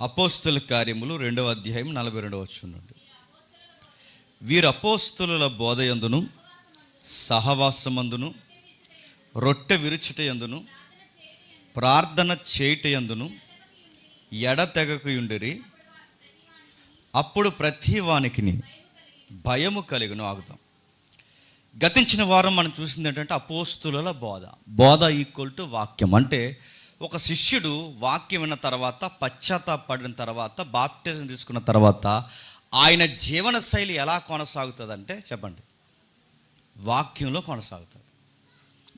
అపోస్తుల కార్యములు రెండవ అధ్యాయం నలభై రెండవ వచ్చుండండి వీరు అపోస్తుల బోధయందును సహవాసమందును రొట్టె విరుచుట యందును ప్రార్థన చేయుట యందును ఎడతెగకుయుండిరి. అప్పుడు ప్రతి వానికిని భయము కలిగిన ఆగుతాం గతించిన వారం మనం చూసింది ఏంటంటే అపోస్తుల బోధ. బోధ ఈక్వల్ టు వాక్యం. అంటే ఒక శిష్యుడు వాక్యం విన్న తర్వాత పశ్చాత్తాపడిన తర్వాత బాప్టిజం తీసుకున్న తర్వాత ఆయన జీవన శైలి ఎలా కొనసాగుతుందంటే చెప్పండి. వాక్యంలో కొనసాగుతుంది.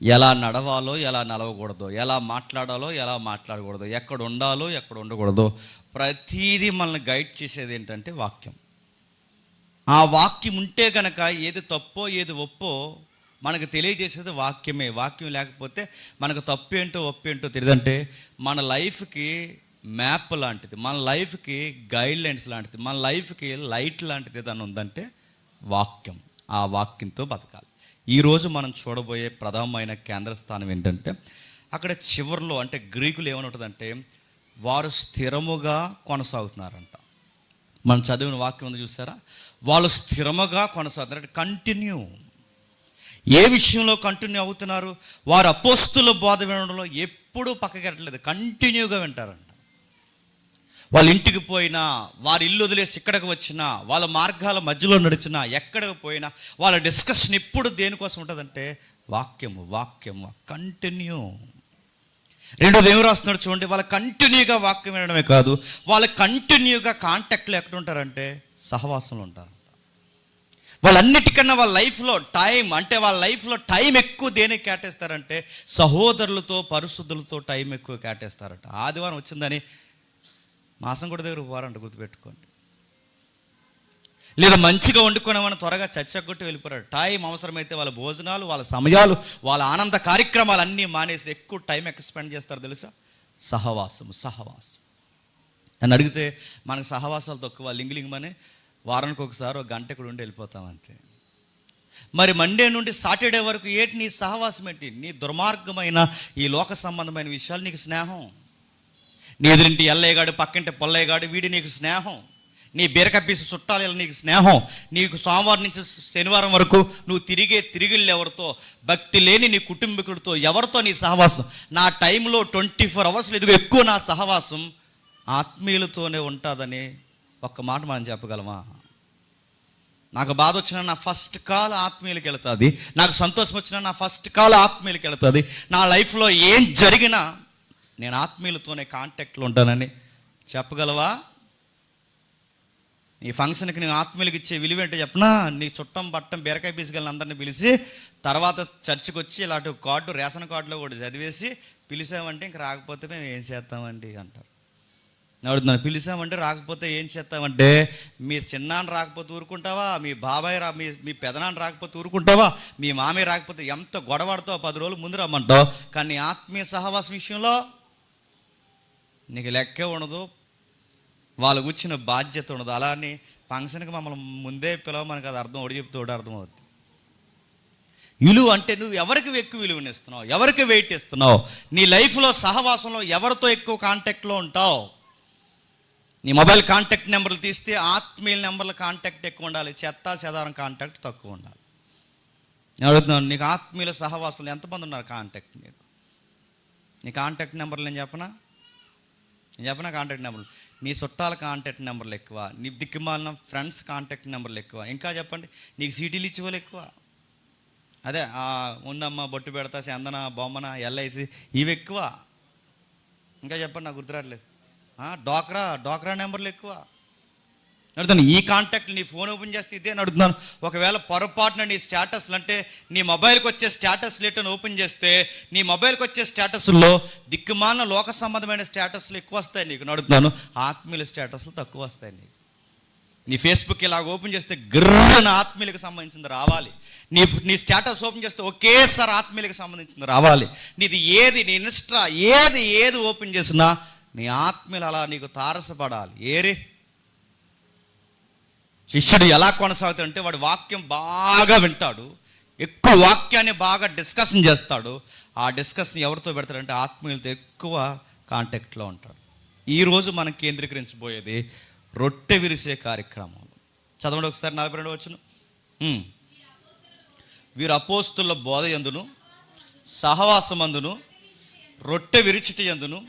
ఎలా నడవాలో ఎలా నడవకూడదో ఎలా మాట్లాడాలో ఎలా మాట్లాడకూడదు ఎక్కడ ఉండాలో ఎక్కడ ఉండకూడదు ప్రతీది మనల్ని గైడ్ చేసేది ఏంటంటే వాక్యం. ఆ వాక్యం ఉంటే కనుక ఏది తప్పో ఏది ఒప్పో మనకు తెలియజేసేది వాక్యమే. వాక్యం లేకపోతే మనకు తప్పు ఏంటో ఒప్పు ఏంటో తెలియదంటే మన లైఫ్కి మ్యాప్ లాంటిది మన లైఫ్కి గైడ్ లైన్స్ లాంటిది మన లైఫ్కి లైట్ లాంటిది ఏదైనా ఉందంటే వాక్యం. ఆ వాక్యంతో బతకాలి. ఈరోజు మనం చూడబోయే ప్రధానమైన కేంద్ర స్థానం ఏంటంటే అక్కడ చివరిలో అంటే గ్రీకులు ఏమనుంటుందంటే వారు స్థిరముగా కొనసాగుతున్నారంట. మనం చదివిన వాక్యం ఉంది చూసారా? వాళ్ళు స్థిరముగా కొనసాగుతున్నారు. అంటే కంటిన్యూ ఏ విషయంలో కంటిన్యూ అవుతున్నారు? వారు అపోస్తుల బోధ వినడంలో ఎప్పుడూ పక్కకెట్టలేదు కంటిన్యూగా వింటారంట. వాళ్ళ ఇంటికి పోయినా వారి ఇల్లు వదిలేసి ఇక్కడికి వచ్చినా వాళ్ళ మార్గాల మధ్యలో నడిచినా ఎక్కడికి పోయినా వాళ్ళ డిస్కషన్ ఎప్పుడు దేనికోసం ఉంటుందంటే వాక్యము వాక్యము కంటిన్యూ. రెండోది ఏం రాస్తున్నాడు చూడండి వాళ్ళ కంటిన్యూగా వాక్యం వినడమే కాదు వాళ్ళ కంటిన్యూగా కాంటాక్ట్లో ఎక్కడ ఉంటారంటే సహవాసంలో ఉంటారు. వాళ్ళన్నిటికన్నా వాళ్ళ లైఫ్లో టైం అంటే వాళ్ళ లైఫ్లో టైం ఎక్కువ దేనికి కేటాయిస్తారంటే సహోదరులతో పరిశుద్ధులతో టైం ఎక్కువ కేటాయిస్తారట. ఆదివారం వచ్చిందని మాసం కూడా దగ్గర పోవారంట గుర్తుపెట్టుకోండి. లేదా మంచిగా వండుకునేమని త్వరగా చచ్చగొట్టి వెళ్ళిపోయారు టైం అవసరమైతే వాళ్ళ భోజనాలు వాళ్ళ సమయాలు వాళ్ళ ఆనంద కార్యక్రమాలు అన్నీ మానేసి ఎక్కువ టైం ఎక్స్పెండ్ చేస్తారు తెలుసా? సహవాసము సహవాసం నన్ను అడిగితే మనకు సహవాసాలు తక్కువ లింగిలింగమని వారానికి ఒకసారి ఒక గంట ఇక్కడ ఉండి వెళ్ళిపోతాం అంతే. మరి మండే నుండి సాటర్డే వరకు ఏంటి నీ సహవాసం ఏంటి? నీ దుర్మార్గమైన ఈ లోక సంబంధమైన విషయాలు నీకు స్నేహం. నీ ఎదురింటి ఎల్లయ్యగాడు పక్కింటి పొల్లయ్యగాడు వీడి నీకు స్నేహం. నీ బీరక పీసు చుట్టాలు నీకు స్నేహం. నీకు సోమవారం నుంచి శనివారం వరకు నువ్వు తిరిగే తిరిగిళ్ళు ఎవరితో? భక్తి లేని నీ కుటుంబీకుడితో ఎవరితో నీ సహవాసం? నా టైంలో ట్వంటీ ఫోర్ అవర్స్లో ఎదుగు ఎక్కువ నా సహవాసం ఆత్మీయులతోనే ఉంటుందని ఒక్క మాట మనం చెప్పగలమా? నాకు బాధ వచ్చినా నా ఫస్ట్ కాల్ ఆత్మీయులకి వెళుతుంది. నాకు సంతోషం వచ్చినా నా ఫస్ట్ కాల్ ఆత్మీయులకి వెళుతుంది. నా లైఫ్లో ఏం జరిగినా నేను ఆత్మీయులతోనే కాంటాక్ట్లో ఉంటానని చెప్పగలవా? నీ ఫంక్షన్కి నేను ఆత్మీయులకి ఇచ్చే విలువ ఏంటో చెప్పనా? నీ చుట్టం పట్టం బీరకాయ పీసుకెళ్ళిన అందరిని పిలిచి తర్వాత చర్చికి వచ్చి ఇలాంటి కార్డు రేషన్ కార్డులో కూడా చదివేసి పిలిచామంటే ఇంక రాకపోతే మేము ఏం చేస్తామండి అంటారు. అడుగుతున్నాను పిలిచామంటే రాకపోతే ఏం చేస్తామంటే మీ చిన్నాన్న రాకపోతే ఊరుకుంటావా? మీ బాబాయ్ రా మీ మీ పెదనాన్న రాకపోతే ఊరుకుంటావా? మీ మామయ్య రాకపోతే ఎంత గొడవడతావు పది రోజులు ముందు రమ్మంటావు. కానీ ఆత్మీయ సహవాసం విషయంలో నీకు లెక్కే ఉండదు. వాళ్ళకు వచ్చిన బాధ్యత ఉండదు. అలా అని ఫంక్షన్కి మమ్మల్ని ముందే పిలవమని కదా అది అర్థం ఒకటి చెప్తే ఒకటి అర్థం విలువ అంటే నువ్వు ఎవరికి ఎక్కువ విలువనిస్తున్నావు ఎవరికి వెయిట్ ఇస్తున్నావు? నీ లైఫ్లో సహవాసంలో ఎవరితో ఎక్కువ కాంటాక్ట్లో ఉంటావు? నీ మొబైల్ కాంటాక్ట్ నెంబర్లు తీస్తే ఆత్మీయుల నెంబర్ల కాంటాక్ట్ ఎక్కువ ఉండాలి. చెత్త చెదారం కాంటాక్ట్ తక్కువ ఉండాలి. నేను అడుగుతున్నాను నీకు ఆత్మీయుల సహవాసులు ఎంతమంది ఉన్నారు కాంటాక్ట్ నీకు? నీ కాంటాక్ట్ నెంబర్లు నేను చెప్పనా? నేను చెప్పనా కాంటాక్ట్ నెంబర్లు? నీ చుట్టాల కాంటాక్ట్ నెంబర్లు ఎక్కువ నీ దిక్కుమాలిన ఫ్రెండ్స్ కాంటాక్ట్ నెంబర్లు ఎక్కువ. ఇంకా చెప్పండి నీకు సీటీలు ఇచ్చేవాళ్ళు ఎక్కువ? అదే ఉందమ్మ బొట్టు పెడతా చందన బొమ్మన ఎల్ఐసి ఇవి ఎక్కువ? ఇంకా చెప్పండి నాకు గుర్తురాట్లేదు డోక్రా డోక్రా నెంబర్లు ఎక్కువ. అడుగుతాను ఈ కాంటాక్ట్ నీ ఫోన్ ఓపెన్ చేస్తే ఇదే అని అడుగుతున్నాను ఒకవేళ పొరపాటున నీ స్టేటస్లు అంటే నీ మొబైల్కి వచ్చే స్టేటస్ లేటని ఓపెన్ చేస్తే నీ మొబైల్కి వచ్చే స్టేటస్లో దిక్కుమాలిన లోక సంబంధమైన స్టేటస్లు ఎక్కువ వస్తాయి నీకు. అడుగుతున్నాను ఆత్మీయుల స్టేటస్లు తక్కువ వస్తాయి నీకు. నీ ఫేస్బుక్ ఇలా ఓపెన్ చేస్తే గ్రహణ ఆత్మీయులకు సంబంధించింది రావాలి. నీ నీ స్టేటస్ ఓపెన్ చేస్తే ఒకేసారి ఆత్మీయులకు సంబంధించింది రావాలి. నీది ఏది నీ ఇన్స్టా ఏది ఏది ఓపెన్ చేసినా నీ ఆత్మీయులు అలా నీకు తారసపడాలి. ఏరే? శిష్యుడు ఎలా కొనసాగుతాడంటే వాడు వాక్యం బాగా వింటాడు. ఎక్కువ వాక్యాన్ని బాగా డిస్కషన్ చేస్తాడు. ఆ డిస్కషన్ ఎవరితో పెడతాడంటే ఆత్మీయులతో ఎక్కువ కాంటాక్ట్లో ఉంటాడు. ఈరోజు మనం కేంద్రీకరించబోయేది రొట్టె విరిసే కార్యక్రమం. చదవండి ఒకసారి నలభై రెండు వచ్చును వీరు అపోస్తుల బోధ ఎందును? సహవాసమందును? రొట్టె విరిచిటి ఎందును?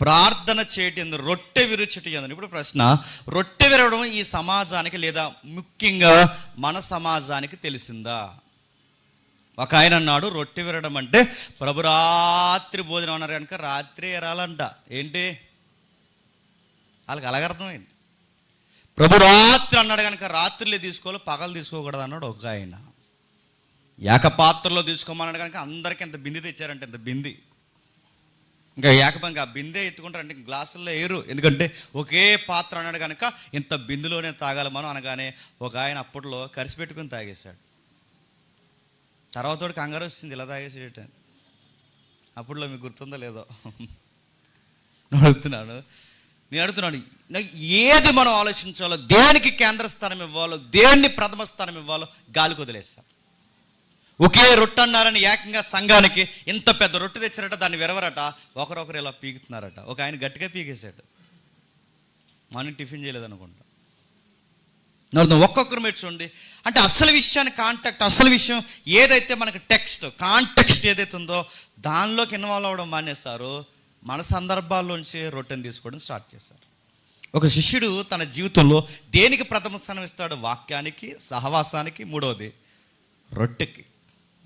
ప్రార్థన చేయటం రొట్టె విరుచుటి ఎందుకు ఇప్పుడు ప్రశ్న రొట్టె విరవడం ఈ సమాజానికి లేదా ముఖ్యంగా మన సమాజానికి తెలిసిందా? ఒక ఆయన అన్నాడు రొట్టె విరడం అంటే ప్రభు రాత్రి భోజనం అన్నారు కనుక రాత్రి ఎరాలంట ఏంటి? వాళ్ళకి అలాగర్థమైంది ప్రభు రాత్రి అన్నాడు కనుక రాత్రిలే తీసుకోవాలి పగలు తీసుకోకూడదు అన్నాడు ఒక ఆయన. ఏకపాత్రలో తీసుకోమన్నాడు కనుక అందరికీ ఎంత బింది తెచ్చారంటే ఎంత బింది. ఇంకా ఏకపంగా ఆ ఎత్తుకుంటారు. అంటే గ్లాసుల్లో ఏరు. ఎందుకంటే ఒకే పాత్ర అన్నాడు కనుక ఇంత బిందులోనే తాగాలి మనం అనగానే ఒక ఆయన అప్పట్లో కరిసి పెట్టుకుని తాగేశాడు. తర్వాత వాడికి కంగారు వచ్చింది ఇలా తాగేసేట అప్పట్లో మీకు గుర్తుందో లేదో. నేను అడుగుతున్నాను. నేను అడుగుతున్నాను ఏది మనం ఆలోచించాలో దేనికి కేంద్ర స్థానం ఇవ్వాలో దేన్ని ప్రథమ స్థానం ఇవ్వాలో గాలికి వదిలేస్తారు ఒకే రొట్టె అన్నారని ఏకంగా సంఘానికి ఇంత పెద్ద రొట్టె తెచ్చారట దాన్ని విరవరట ఒకరొకరు ఇలా పీకుతున్నారట. ఒక ఆయన గట్టిగా పీకేశాడు. మనం టిఫిన్ చేయలేదనుకుంటా. ఒక్కొక్కరు మీరు చూడండి. అంటే అసలు విషయాన్ని కాంటాక్ట్ అసలు విషయం ఏదైతే మనకి టెక్స్ట్ కాంటెక్స్ట్ ఏదైతే ఉందో దానిలోకి ఇన్వాల్వ్ అవ్వడం మానేస్తారు మన సందర్భాల్లోంచి రొట్టెని తీసుకోవడం స్టార్ట్ చేశారు. ఒక శిష్యుడు తన జీవితంలో దేనికి ప్రథమ స్థానం ఇస్తాడు? వాక్యానికి సహవాసానికి మూడవది రొట్టెకి.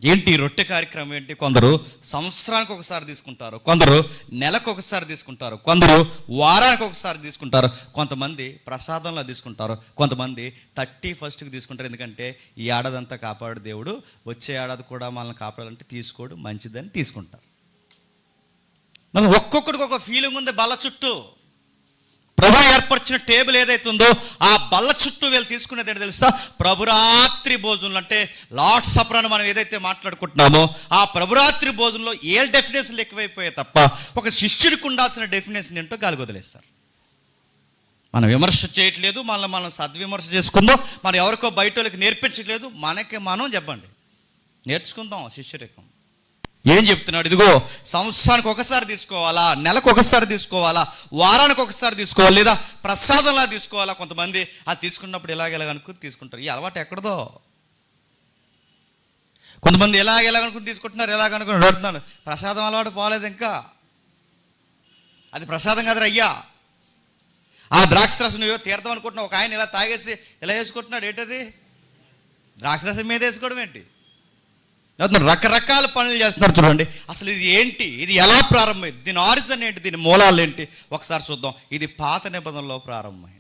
ఏంటి రొట్టె కార్యక్రమం ఏంటి? కొందరు సంవత్సరానికి ఒకసారి తీసుకుంటారు కొందరు నెలకు ఒకసారి తీసుకుంటారు కొందరు వారానికి ఒకసారి తీసుకుంటారు. కొంతమంది ప్రసాదంలో తీసుకుంటారు కొంతమంది థర్టీ ఫస్ట్కి తీసుకుంటారు. ఎందుకంటే ఈ ఏడాదంతా కాపాడు దేవుడు వచ్చే ఏడాది కూడా మనల్ని కాపాడాలంటే తీసుకోడు మంచిదని తీసుకుంటారు. మనం ఒక్కొక్కడికి ఒక ఫీలింగ్ ఉంది బల్ల చుట్టూ. ప్రభు ఏర్పరిచిన టేబుల్ ఏదైతే ఉందో ఆ బల్ల చుట్టూ వీళ్ళు తీసుకునేది ఏంటో తెలుసా? ప్రభురాత్రి భోజనం. అంటే లార్డ్ సపర్ అని మనం ఏదైతే మాట్లాడుకుంటున్నామో ఆ ప్రభురాత్రి భోజనంలో ఏ డెఫినేషన్లు ఎక్కువైపోయాయి తప్ప ఒక శిష్యుడికి ఉండాల్సిన డెఫినేషన్ ఏంటో గాలి వదిలేస్తారు. మనం విమర్శ చేయట్లేదు మనల్ని మనం సద్విమర్శ చేసుకుందాం మనం ఎవరికో బయట వాళ్ళకి నేర్పించట్లేదు మనకి మనం చెప్పండి. నేర్చుకుందాం శిష్యరికం ఏం చెప్తున్నాడు? ఇదిగో సంవత్సరానికి ఒకసారి తీసుకోవాలా? నెలకు ఒకసారి తీసుకోవాలా? వారానికి ఒకసారి తీసుకోవాలి? లేదా ప్రసాదంలా తీసుకోవాలా? కొంతమంది అది తీసుకున్నప్పుడు ఇలాగ తీసుకుంటారు. ఈ అలవాటు ఎక్కడదో? కొంతమంది ఎలాగ ఎలాగనుకుని తీసుకుంటున్నారు ఎలాగనుకుని అడుగుతున్నాను. ప్రసాదం అలవాటు పోలేదు ఇంకా. అది ప్రసాదం కాదు అయ్యా. ఆ ద్రాక్ష రసం నువ్వు తీర్థం అనుకుంటున్నావు. ఒక ఆయన ఇలా తాగేసి ఇలా వేసుకుంటున్నాడు. ఏంటది? ద్రాక్ష రసం మీద వేసుకోవడం ఏంటి? లేకపోతే రకరకాల పనులు చేస్తున్నారు చూడండి. అసలు ఇది ఏంటి? ఇది ఎలా ప్రారంభమైంది? దీని ఆరిజిన్ ఏంటి? దీని మూలాలు ఏంటి? ఒకసారి చూద్దాం. ఇది పాత నిబంధనలో ప్రారంభమైంది.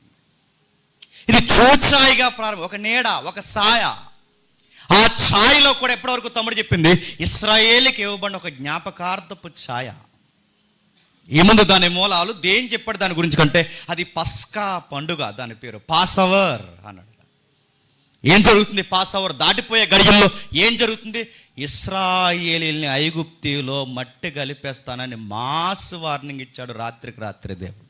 ఇది చూచాయిగా ప్రారంభం ఒక నీడ ఒక సాయ. ఆ ఛాయలో కూడా ఎప్పటివరకు తమ్ముడు చెప్పింది? ఇస్రాయేలీకి ఇవ్వబడిన ఒక జ్ఞాపకార్థపు ఛాయ. ఏముంది దాని మూలాలు దేని చెప్పాడు దాని గురించి కంటే? అది పస్కా పండుగ దాని పేరు. పాసవర్ అన్నాడు. ఏం జరుగుతుంది? పాస్ అవర్ దాటిపోయే గడియల్లో ఏం జరుగుతుంది? ఇస్రాయేలీల్ని ఐగుప్తిలో మట్టి కలిపేస్తానని మాస్ వార్నింగ్ ఇచ్చాడు రాత్రికి రాత్రి దేవుడు.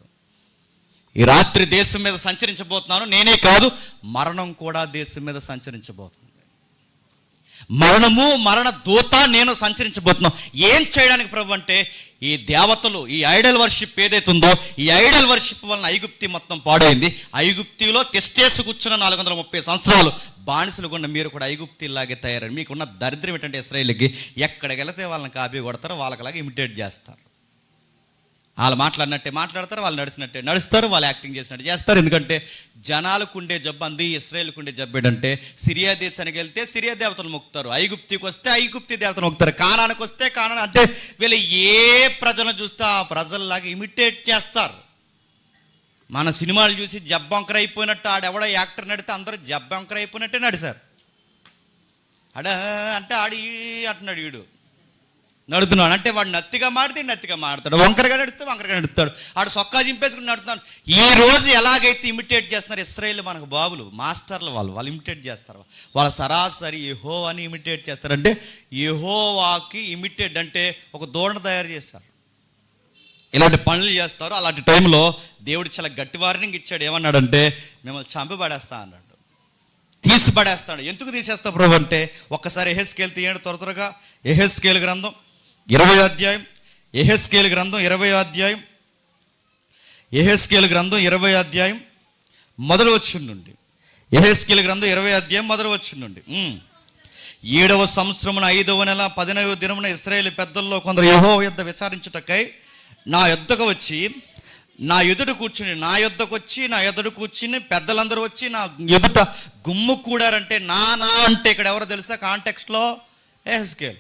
ఈ రాత్రి దేశం మీద సంచరించబోతున్నాను నేనే కాదు మరణం కూడా దేశం మీద సంచరించబోతుంది. మరణము మరణ దూత నేను సంచరించబోతున్నాం. ఏం చేయడానికి ప్రభు అంటే ఈ దేవతలు ఈ ఐడల్ వర్షిప్ ఏదైతే ఉందో ఈ ఐడల్ వర్షిప్ వలన ఐగుప్తి మొత్తం పాడైంది. ఐగుప్తిలో తెస్టేసి కూర్చున్న నాలుగు వందల ముప్పై సంవత్సరాలు బానిసలు కొన్న మీరు కూడా ఐగుప్తిలాగే తయారని మీకున్న దరిద్రం ఏంటంటే ఇస్రాయిల్కి ఎక్కడికి వెళితే వాళ్ళని కాపీ కొడతారో వాళ్ళకిలాగా ఇమిటేట్ చేస్తారు. వాళ్ళు మాట్లాడినట్టే మాట్లాడతారు వాళ్ళు నడిచినట్టే నడుస్తారు వాళ్ళు యాక్టింగ్ చేసినట్టు చేస్తారు. ఎందుకంటే జనాలకు ఉండే జబ్బు అంది ఇస్రాయేల్కి ఉండే జబ్బు ఏంటంటే సిరియా దేశానికి వెళ్తే సిరియా దేవతలు మొక్కుతారు ఐగుప్తికి వస్తే ఐగుప్తి దేవతలు మొక్కుతారు కానానికి వస్తే కానా అంటే వీళ్ళు ఏ ప్రజలను చూస్తే ఆ ప్రజల్లాగా ఇమిటేట్ చేస్తారు. మన సినిమాలు చూసి జబ్బంకర అయిపోయినట్టు ఆడెవడో యాక్టర్ నడితే అందరూ జబ్బంకర అయిపోయినట్టే నడిచారు అడ అంటే ఆడి అంటున్నాడు వీడు. నడుతున్నాడు. అంటే వాడు నత్తిగా మాడితే నత్తిగా మాడతాడు. వంకరగా నడుస్తే వంకరగా నడుస్తాడు. ఆడు సొక్కా చింపేసుకుని నడుతున్నాడు. ఈ రోజు ఎలాగైతే ఇమిటేట్ చేస్తున్నారు ఇస్రాయేల్ మనకు బాబులు మాస్టర్లు వాళ్ళు వాళ్ళు ఇమిటేట్ చేస్తారు. వాళ్ళ సరాసరి యహో అని ఇమిటేట్ చేస్తారంటే యహోవాకి ఇమిటేట్ అంటే ఒక దూడను తయారు చేస్తారు. ఇలాంటి పనులు చేస్తారు. అలాంటి టైంలో దేవుడు చాలా గట్టి వార్నింగ్ ఇచ్చాడు. ఏమన్నాడంటే మిమ్మల్ని చంపి పడేస్తా అన్నాడు. తీసి పడేస్తాడు ఎందుకు తీసేస్తా ప్రభు అంటే ఒక్కసారి ఎహెస్కేల్ తీయండి త్వర త్వరగా. ఎహెస్కేల్ గ్రంథం ఇరవై అధ్యాయం ఎహెస్కేల్ గ్రంథం ఇరవై అధ్యాయం ఎహెస్కేల్ గ్రంథం ఇరవై అధ్యాయం మొదలు వచ్చి నుండి ఎహెస్కేల్ గ్రంథం ఇరవై అధ్యాయం మొదలు వచ్చిండు నుండి ఏడవ సంవత్సరమున ఐదవ నెల పదినవ దినమున ఇస్రాయేల్ పెద్దల్లో కొందరు యహో యుద్ధ విచారించుటకై నా యుద్ధకు వచ్చి నా ఎదుట కూర్చుని నా యుద్ధకు వచ్చి నా ఎదుడు కూర్చుని పెద్దలందరూ వచ్చి నా ఎదుట గుమ్ము కూడారంటే నా నా అంటే ఇక్కడ ఎవరు తెలుసా? కాంటెక్స్ట్లో ఎహెస్కేల్.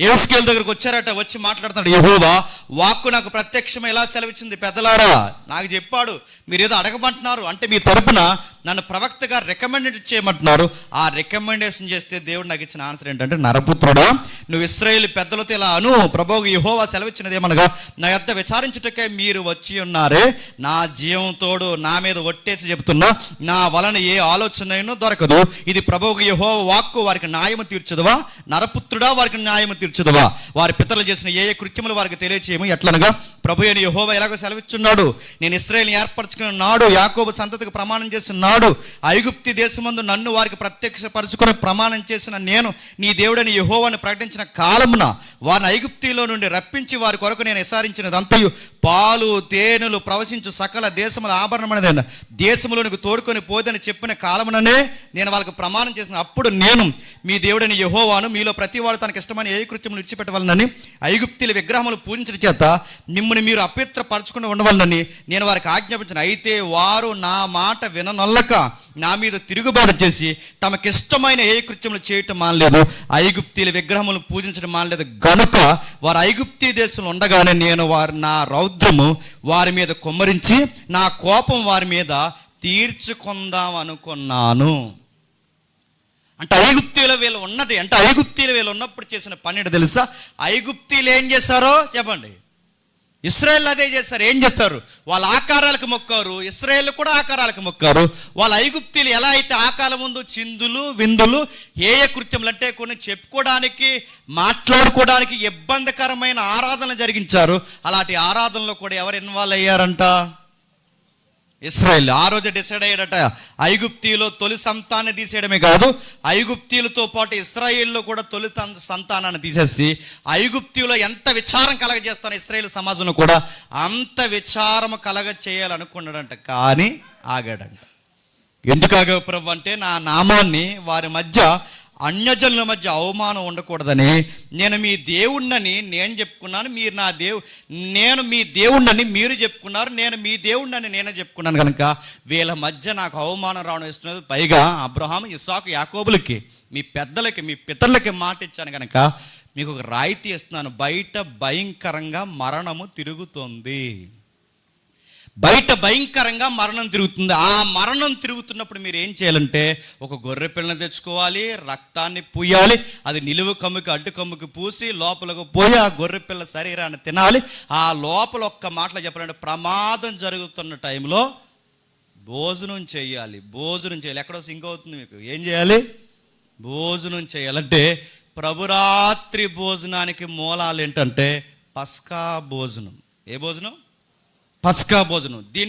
ఏసుకేల్ దగ్గరకు వచ్చారట వచ్చి మాట్లాడుతున్నాడు. యహోవా వాక్కు నాకు ప్రత్యక్షం ఎలా సెలవిచ్చింది? పెద్దలారా నాకు చెప్పాడు మీరు ఏదో అడగమంటున్నారు. అంటే మీ తరపున నన్ను ప్రవక్తగా రికమెండెడ్ చేయమంటున్నారు. ఆ రికమెండేషన్ చేస్తే దేవుడు నాకు ఇచ్చిన ఆన్సర్ ఏంటంటే నరపుత్రుడా నువ్వు ఇస్రాయేల్ పెద్దలతో ఇలా అను. ప్రభోగు యహోవా సెలవిచ్చినది ఏమనగా నా యొద్ద విచారించుటకే మీరు వచ్చి ఉన్నారే. నా జీవం తోడు నా మీద ఒట్టేసి చెబుతున్నా నా వలన ఏ ఆలోచన అయినో దొరకదు. ఇది ప్రభువుకు యహో వాక్కు వారికి న్యాయము తీర్చదువా? నరపుత్రుడా వారికి న్యాయము తీర్చదువా? వారి పితరులు చేసిన ఏ ఏ కృత్యములు వారికి తెలియచేయము? ఎట్లనగా ప్రభు అని యహోవా ఎలాగో సెలవిచ్చున్నాడు? నేను ఇస్రాయల్ని ఏర్పరచుకున్న నాడు యాకోబు సంతతికి ప్రమాణం చేసిన నాడు ఐగుప్తి దేశమందు నన్ను వారికి ప్రత్యక్షపరచుకుని ప్రమాణం చేసిన నేను నీ దేవుడని యహోవాని ప్రకటించిన కాలమున వారిని ఐగుప్తిలో నుండి రప్పించి వారి కొరకు నేను విసారించినదంతయు పాలు తేనెలు ప్రవశించు సకల దేశముల ఆభరణమైనదైన దేశములోనికి తోడుకొని పోదని చెప్పిన కాలముననే నేను వాళ్ళకి ప్రమాణం చేసిన. అప్పుడు నేను మీ దేవుడని యహోవాను మీలో ప్రతివాడు తనకి ఇష్టమైన ఏ కృత్యములు విడిచిపెట్టవాలని విగ్రహములు పూజించడం చేత మిమ్మల్ని మీరు అపవిత్రపరచుకుని ఉండవాలని నేను వారికి ఆజ్ఞాపించిన. అయితే వారు నా మాట వెళ్ళక నా మీద తిరుగుబాటు చేసి తమకిష్టమైన ఏ కృత్యములు చేయటం మానలేదు. ఐగుప్తీల విగ్రహములు పూజించడం మానలేదు. గనుక వారు ఐగుప్తీ దేశంలో ఉండగానే నేను వారి నా రౌద్రము వారి మీద కుమ్మరించి నా కోపం వారి మీద తీర్చుకుందాం అనుకున్నాను. అంటే ఐగుప్తీలో వీళ్ళు ఉన్నది అంటే ఐగుప్తీలో వీళ్ళు ఉన్నప్పుడు చేసిన పన్నెండు తెలుసా? ఐగుప్తీలు ఏం చేశారో చెప్పండి. ఇస్రాయల్ అదే చేస్తారు. ఏం చేస్తారు? వాళ్ళ ఆకారాలకు మొక్కారు. ఇస్రాయేల్ కూడా ఆకారాలకు మొక్కారు. వాళ్ళ ఐగుప్తీలు ఎలా అయితే ఆకాల ముందు చిందులు విందులు ఏ ఏ కృత్యములు అంటే కొన్ని చెప్పుకోవడానికి మాట్లాడుకోవడానికి ఇబ్బందికరమైన ఆరాధన జరిగించారు. అలాంటి ఆరాధనలో కూడా ఎవరు ఇన్వాల్వ్ అయ్యారంట? ఇస్రాయల్ ఆ రోజు డిసైడ్ అయ్యాడట. ఐగుప్తీలో తొలి సంతాన్ని తీసేయడమే కాదు ఐగుప్తీలతో పాటు ఇస్రాయేల్లో కూడా తొలి సంతానాన్ని తీసేసి ఐగుప్తీలో ఎంత విచారం కలగజేస్తాను ఇస్రాయేల్ సమాజంలో కూడా అంత విచారం కలగ చేయాలనుకున్నాడంట కానీ ఆగాడంట. ఎందుకు ఆగావు ప్రభు అంటే నా నామాన్ని వారి మధ్య అన్యజనుల మధ్య అవమానం ఉండకూడదని నేను మీ దేవుణ్ణని నేను చెప్పుకున్నాను మీరు నా దేవు నేను మీ దేవుణ్ణని మీరు చెప్పుకున్నారు నేను మీ దేవుణ్ణని నేనే చెప్పుకున్నాను కనుక వీళ్ళ మధ్య నాకు అవమానం రావడం ఇస్తున్నది. పైగా అబ్రహాం ఇసాకు యాకోబులకి మీ పెద్దలకి మీ పితరులకి మాట ఇచ్చాను కనుక మీకు ఒక రాయితీ ఇస్తున్నాను. బయట భయంకరంగా మరణము తిరుగుతోంది. బయట భయంకరంగా మరణం తిరుగుతుంది. ఆ మరణం తిరుగుతున్నప్పుడు మీరు ఏం చేయాలంటే ఒక గొర్రె పిల్లని తెచ్చుకోవాలి రక్తాన్ని పూయాలి అది నిలువు కమ్ముకి అడ్డు కమ్ముకి పూసి లోపలకు పోయి ఆ గొర్రె పిల్ల శరీరాన్ని తినాలి. ఆ లోపల ఒక్క మాటలో చెప్పాలంటే ప్రమాదం జరుగుతున్న టైంలో భోజనం చేయాలి. భోజనం చేయాలి. ఎక్కడో సింక్ అవుతుంది మీకు. ఏం చేయాలి? భోజనం చేయాలంటే ప్రభురాత్రి భోజనానికి మూలాలు ఏంటంటే పస్కా భోజనం. ఏ భోజనం? పస్కా భోజనం. దీని